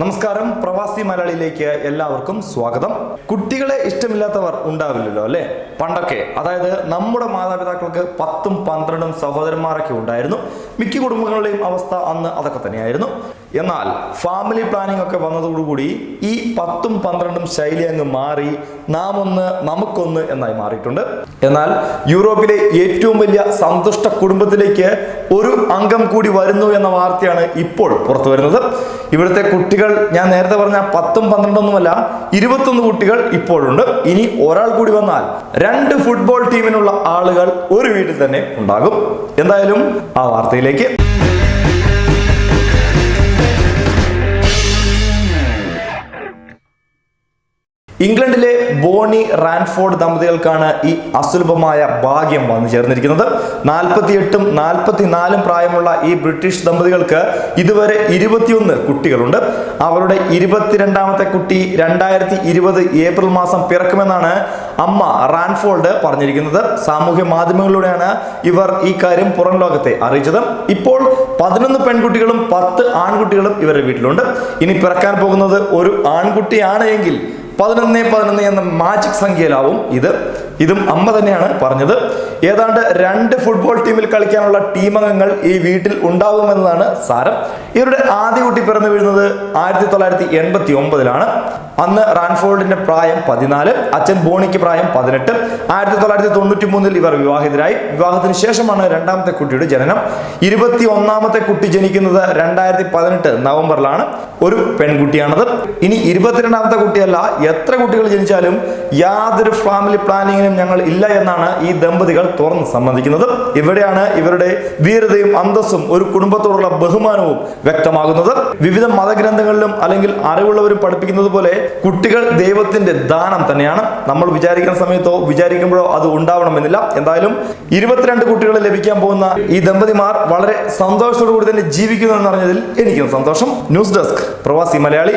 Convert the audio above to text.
നമസ്കാരം. പ്രവാസി മലയാളിയിലേക്ക് എല്ലാവർക്കും സ്വാഗതം. കുട്ടികളെ ഇഷ്ടമില്ലാത്തവർ ഉണ്ടാവില്ലല്ലോ അല്ലെ? പണ്ടൊക്കെ അതായത് നമ്മുടെ മാതാപിതാക്കൾക്ക് പത്തും പന്ത്രണ്ടും സഹോദരന്മാരൊക്കെ ഉണ്ടായിരുന്നു. മിക്ക കുടുംബങ്ങളുടെയും അവസ്ഥ അന്ന് അതൊക്കെ തന്നെയായിരുന്നു. എന്നാൽ ഫാമിലി പ്ലാനിംഗ് ഒക്കെ വന്നതോടുകൂടി ഈ പത്തും പന്ത്രണ്ടും ശൈലി അങ്ങ് മാറി നാം ഒന്ന് നമുക്കൊന്ന് എന്നായി മാറിയിട്ടുണ്ട്. എന്നാൽ യൂറോപ്പിലെ ഏറ്റവും വലിയ സന്തുഷ്ട കുടുംബത്തിലേക്ക് ഒരു അംഗം കൂടി വരുന്നു എന്ന വാർത്തയാണ് ഇപ്പോൾ പുറത്തു വരുന്നത്. ഇവിടുത്തെ കുട്ടികൾ ഞാൻ നേരത്തെ പറഞ്ഞ പത്തും പന്ത്രണ്ടൊന്നുമല്ല ഇരുപത്തൊന്ന് കുട്ടികൾ ഇപ്പോഴുണ്ട്. ഇനി ഒരാൾ കൂടി വന്നാൽ രണ്ട് ഫുട്ബോൾ ടീമിനുള്ള ആളുകൾ ഒരു വീട്ടിൽ തന്നെ ഉണ്ടാകും. എന്തായാലും ആ വാർത്തയിലേക്ക്. ഇംഗ്ലണ്ടിലെ ബോണി റാൻഫോർഡ് ദമ്പതികൾക്കാണ് ഈ അസുലഭമായ ഭാഗ്യം വന്നു ചേർന്നിരിക്കുന്നത്. നാൽപ്പത്തിയെട്ടും നാൽപ്പത്തിനാലും പ്രായമുള്ള ഈ ബ്രിട്ടീഷ് ദമ്പതികൾക്ക് ഇതുവരെ ഇരുപത്തിയൊന്ന് കുട്ടികളുണ്ട്. അവരുടെ ഇരുപത്തിരണ്ടാമത്തെ കുട്ടി രണ്ടായിരത്തി ഇരുപത് ഏപ്രിൽ മാസം പിറക്കുമെന്നാണ് അമ്മ റാൻഫോൾഡ് പറഞ്ഞിരിക്കുന്നത്. സാമൂഹ്യ മാധ്യമങ്ങളിലൂടെയാണ് ഇവർ ഈ കാര്യം പുറം ലോകത്തെ അറിയിച്ചത്. ഇപ്പോൾ പതിനൊന്ന് പെൺകുട്ടികളും പത്ത് ആൺകുട്ടികളും ഇവരുടെ വീട്ടിലുണ്ട്. ഇനി പിറക്കാൻ പോകുന്നത് ഒരു ആൺകുട്ടിയാണ് എങ്കിൽ പതിനൊന്ന് പതിനൊന്ന് എന്ന മാജിക് സംഖ്യയിലാവും ഇത്. ഇതും അമ്മ തന്നെയാണ് പറഞ്ഞത്. ഏതാണ്ട് രണ്ട് ഫുട്ബോൾ ടീമിൽ കളിക്കാനുള്ള ടീമംഗങ്ങൾ ഈ വീട്ടിൽ ഉണ്ടാകുമെന്നതാണ് സാരം. ഇവരുടെ ആദ്യ കുട്ടി പിറന്നു വീഴുന്നത് ആയിരത്തി തൊള്ളായിരത്തി എൺപത്തി ഒമ്പതിലാണ് അന്ന് റാൻഫോർഡിന്റെ പ്രായം പതിനാല് അച്ഛൻ ബോണിക്ക് പ്രായം പതിനെട്ട്. ആയിരത്തി തൊള്ളായിരത്തി തൊണ്ണൂറ്റി മൂന്നിൽ ഇവർ വിവാഹിതരായി. വിവാഹത്തിന് ശേഷമാണ് രണ്ടാമത്തെ കുട്ടിയുടെ ജനനം. ഇരുപത്തി ഒന്നാമത്തെ കുട്ടി ജനിക്കുന്നത് രണ്ടായിരത്തി പതിനെട്ട് നവംബറിലാണ്. ഒരു പെൺകുട്ടിയാണത്. ഇനി ഇരുപത്തിരണ്ടാമത്തെ കുട്ടിയല്ല. എത്ര കുട്ടികൾ ജനിച്ചാലും യാതൊരു ഫാമിലി പ്ലാനിങ്ങിനും ഞങ്ങൾ ഇല്ല എന്നാണ് ഈ ദമ്പതികൾ തുറന്ന് സമ്മതിക്കുന്നത്. ഇവിടെയാണ് ഇവരുടെ ധീരതയും അന്തസ്സും ഒരു കുടുംബത്തോടുള്ള ബഹുമാനവും വ്യക്തമാകുന്നത്. വിവിധ മതഗ്രന്ഥങ്ങളിലും അല്ലെങ്കിൽ അറിവുള്ളവരും പഠിപ്പിക്കുന്നത് പോലെ കുട്ടികൾ ദൈവത്തിന്റെ ദാനം തന്നെയാണ്. നമ്മൾ വിചാരിക്കുന്ന സമയത്തോ വിചാരിക്കുമ്പോഴോ അത് ഉണ്ടാവണമെന്നില്ല. എന്തായാലും ഇരുപത്തിരണ്ട് കുട്ടികളെ ലഭിക്കാൻ പോകുന്ന ഈ ദമ്പതിമാർ വളരെ സന്തോഷത്തോടു കൂടി തന്നെ ജീവിക്കുന്നു എന്നറിഞ്ഞതിൽ എനിക്കും സന്തോഷം. ന്യൂസ് ഡെസ്ക് പ്രവാസി മലയാളി.